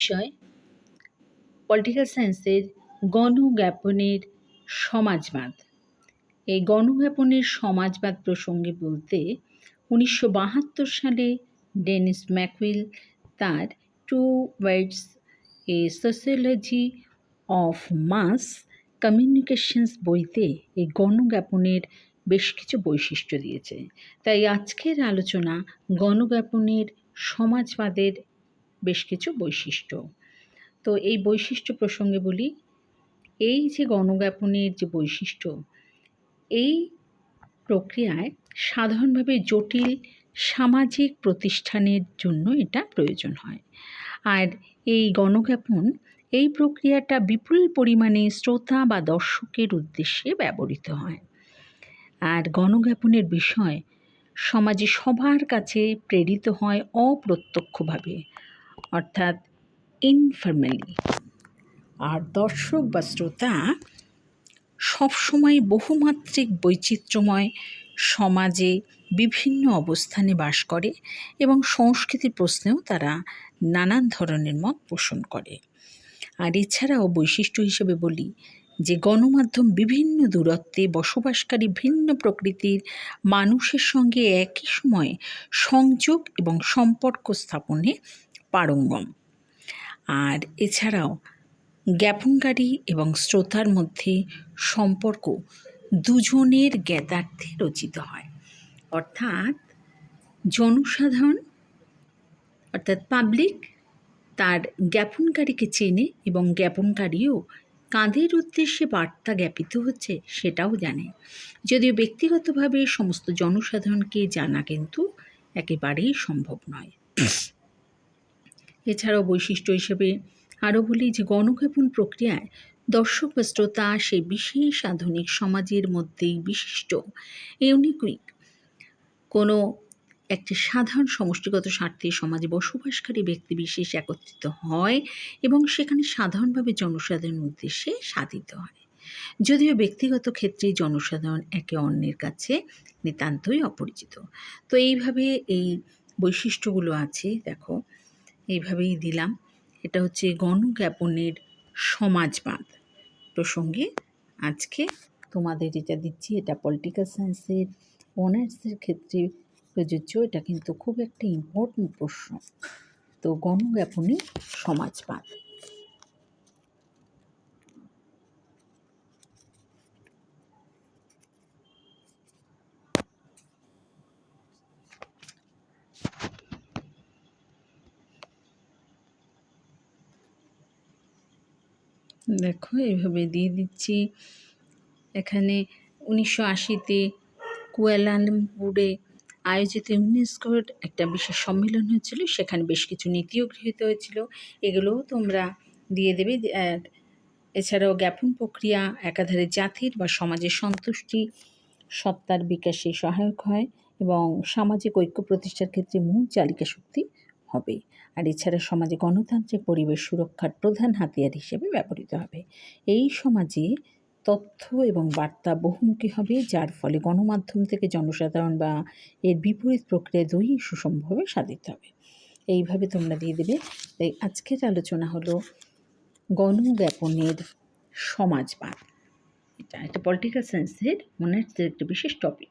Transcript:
বিষয় পলিটিক্যাল সায়েন্সের গণজ্ঞাপনের সমাজবাদ। এই গণজ্ঞাপনের সমাজবাদ প্রসঙ্গে বলতে উনিশশো বাহাত্তর সালে ডেনিস ম্যাকুইল তার towards a sociology of mass communications বইতে এই গণজ্ঞাপনের বেশ কিছু বৈশিষ্ট্য দিয়েছে। তাই আজকের আলোচনা গণজ্ঞাপনের সমাজবাদের বেশ কিছু বৈশিষ্ট্য। তো এই বৈশিষ্ট্য প্রসঙ্গে বলি, এই যে গণজ্ঞাপনের যে বৈশিষ্ট্য, এই প্রক্রিয়ায় সাধারণভাবে জটিল সামাজিক প্রতিষ্ঠানের জন্য এটা প্রয়োজন হয়। আর এই গণজ্ঞাপন এই প্রক্রিয়াটা বিপুল পরিমাণে শ্রোতা বা দর্শকের উদ্দেশ্যে ব্যবহৃত হয়। আর গণজ্ঞাপনের বিষয় সমাজে সবার কাছে প্রেরিত হয় অপ্রত্যক্ষভাবে। অর্থাৎ ইনফরমালি আর দর্শক বা শ্রোতা, সবসময় বহুমাত্রিক বৈচিত্র্যময় সমাজে বিভিন্ন অবস্থানে বাস করে এবং সংস্কৃতির প্রশ্নেও তারা নানান ধরনের মত পোষণ করে। আর এছাড়াও বৈশিষ্ট্য হিসেবে বলি যে, গণমাধ্যম বিভিন্ন দূরত্বে বসবাসকারী ভিন্ন প্রকৃতির মানুষের সঙ্গে একই সময়ে সংযোগ এবং সম্পর্ক স্থাপনে পারঙ্গম। আর এছাড়াও জ্ঞাপনকারী এবং শ্রোতার মধ্যে সম্পর্ক দুজনের জ্ঞাতার্থে রচিত হয়। অর্থাৎ জনসাধারণ, অর্থাৎ পাবলিক, তার জ্ঞাপনকারীকে চেনে এবং জ্ঞাপনকারীও কাঁধের উদ্দেশ্যে বার্তা জ্ঞাপিত হচ্ছে সেটাও জানে। যদিও ব্যক্তিগতভাবে সমস্ত জনসাধারণকে জানা কিন্তু একেবারেই সম্ভব নয়। এছাড়াও বৈশিষ্ট্য হিসেবে আরও বলি যে গণজ্ঞাপন প্রক্রিয়ায় দর্শক বা শ্রোতা সেই বিশেষ আধুনিক সমাজের মধ্যেই বিশিষ্ট। ইউনিকুইক কোনো একটি সাধারণ সমষ্টিগত স্বার্থে সমাজে বসবাসকারী ব্যক্তি বিশেষ একত্রিত হয় এবং সেখানে সাধারণভাবে জনসাধারণের উদ্দেশ্যে সাধিত হয়। যদিও ব্যক্তিগত ক্ষেত্রে জনসাধারণ একে অন্যের কাছে নিতান্তই অপরিচিত। তো এইভাবে এই বৈশিষ্ট্যগুলো আছে, দেখো। এইভাবেই দিলাম। এটা হচ্ছে গণজ্ঞাপনের সমাজ বাঁধ প্রসঙ্গে আজকে তোমাদের যেটা দিচ্ছি, এটা পলিটিক্যাল সায়েন্সের অনার্সের ক্ষেত্রে প্রযোজ্য, এটা কিন্তু খুব একটা ইম্পর্টেন্ট প্রশ্ন। তো গণজ্ঞাপনের সমাজবাদ। দেখো, এইভাবে দিয়ে দিচ্ছি। এখানে উনিশশো আশিতে কুয়ালালামপুরে আয়োজিত ইউনেস্কোর একটা বিশেষ সম্মেলন হয়েছিল। সেখানে বেশ কিছু নীতিও গৃহীত হয়েছিল। এগুলোও তোমরা দিয়ে দেবে। এছাড়াও জ্ঞাপন প্রক্রিয়া, একাধারে জাতির বা সমাজের সন্তুষ্টি, সত্তার বিকাশে সহায়ক হয় এবং সামাজিক ঐক্য প্রতিষ্ঠার ক্ষেত্রে মূল চালিকা শক্তি হবে। আর এছাড়া সমাজে গণতান্ত্রিক পরিবেশ সুরক্ষার প্রধান হাতিয়ার হিসেবে ব্যবহৃত হবে। এই সমাজে তথ্য এবং বার্তা বহুমুখী হবে, যার ফলে গণমাধ্যম থেকে জনসাধারণ বা এর বিপরীত প্রক্রিয়া দুই সুষমভাবে সাধিত হবে। এইভাবে তোমরা দিয়ে দেবে। তাই আজকের আলোচনা হলো গণজ্ঞাপনের সমাজবাদ। এটা একটা পলিটিক্যাল সায়েন্সের মনে হচ্ছে একটা বিশেষ টপিক